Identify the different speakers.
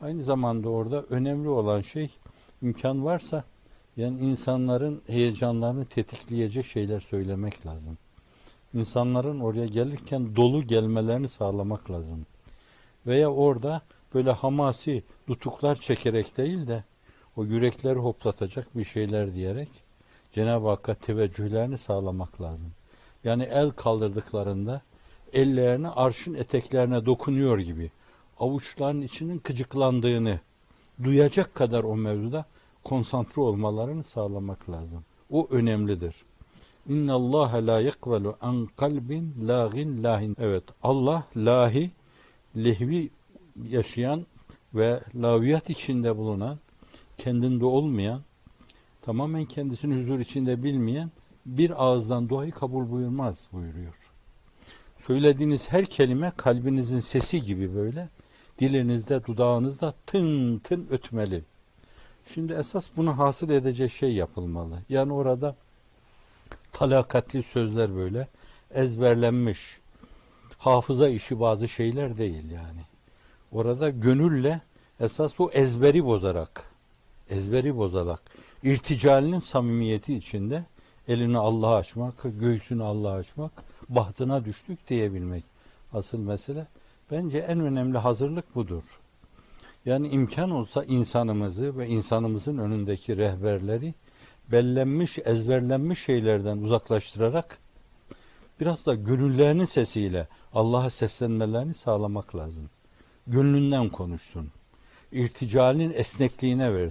Speaker 1: Aynı zamanda orada önemli olan şey imkan varsa yani insanların heyecanlarını tetikleyecek şeyler söylemek lazım. İnsanların oraya gelirken dolu gelmelerini sağlamak lazım. Veya orada böyle hamasi nutuklar çekerek değil de o yürekleri hoplatacak bir şeyler diyerek Cenab-ı Hakk'a teveccühlerini sağlamak lazım. Yani el kaldırdıklarında ellerini arşın eteklerine dokunuyor gibi avuçların içinin kıcıklandığını duyacak kadar o mevzuda konsantre olmalarını sağlamak lazım. O önemlidir. İnna Allah la yakbalu an kalbin lagin lahin. Evet Allah lahi lehvi yaşayan ve laviyat içinde bulunan kendinde olmayan tamamen kendisini huzur içinde bilmeyen bir ağızdan duayı kabul buyurmaz buyuruyor. Söylediğiniz her kelime kalbinizin sesi gibi böyle dilinizde, dudağınızda tın tın ötmeli. Şimdi esas bunu hasıl edecek şey yapılmalı. Yani orada talakatli sözler böyle ezberlenmiş hafıza işi bazı şeyler değil yani. Orada gönülle esas bu ezberi bozarak ezberi bozarak irticalinin samimiyeti içinde elini Allah'a açmak, göğsünü Allah'a açmak, bahtına düştük diyebilmek. Asıl mesele bence en önemli hazırlık budur. Yani imkan olsa insanımızı ve insanımızın önündeki rehberleri bellenmiş, ezberlenmiş şeylerden uzaklaştırarak biraz da gönüllerinin sesiyle Allah'a seslenmelerini sağlamak lazım. Gönlünden konuşsun. İrticalin esnekliğine ver.